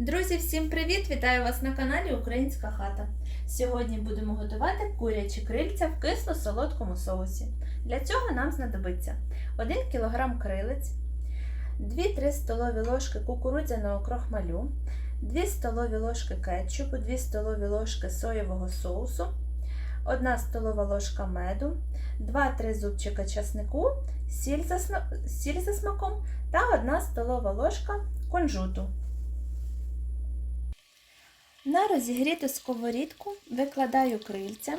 Друзі, всім привіт! Вітаю вас на каналі Українська хата. Сьогодні будемо готувати курячі крильця в кисло-солодкому соусі. Для цього нам знадобиться 1 кг крилець, 2-3 столові ложки кукурудзяного крохмалю, 2 столові ложки кетчупу, 2 столові ложки соєвого соусу, 1 столова ложка меду, 2-3 зубчика часнику, сіль за смаком та 1 столова ложка кунжуту. На розігріту сковорідку викладаю крильця.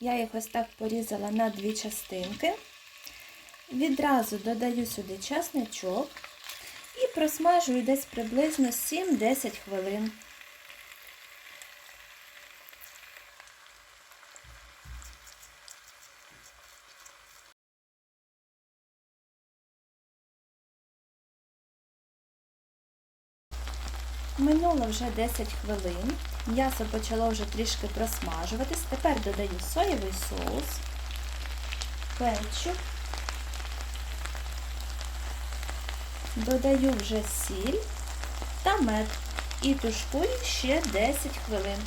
Я їх ось так порізала на дві частинки. Відразу додаю сюди часничок і просмажую десь приблизно 7-10 хвилин. Минуло вже 10 хвилин. М'ясо почало вже трішки просмажуватись. Тепер додаю соєвий соус, кетчуп, додаю вже сіль та мед і тушкую ще 10 хвилин.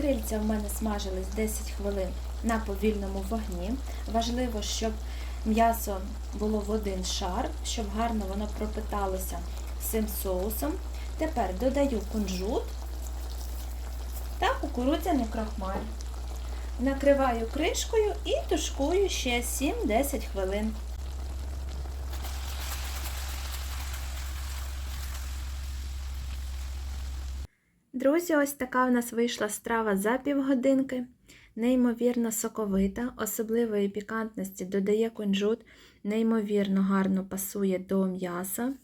Крильця в мене смажились 10 хвилин на повільному вогні. Важливо, щоб м'ясо було в один шар, щоб гарно воно пропиталося цим соусом. Тепер додаю кунжут та кукурудзяний крохмаль. Накриваю кришкою і тушкую ще 7-10 хвилин. Друзі, ось така у нас вийшла страва за півгодинки. Неймовірно соковита, особливої пікантності додає кунжут, неймовірно гарно пасує до м'яса.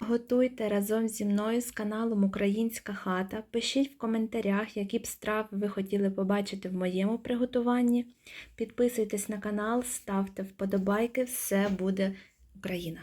Готуйте разом зі мною з каналом Українська хата. Пишіть в коментарях, які б страви ви хотіли побачити в моєму приготуванні. Підписуйтесь на канал, ставте вподобайки, все буде Україна!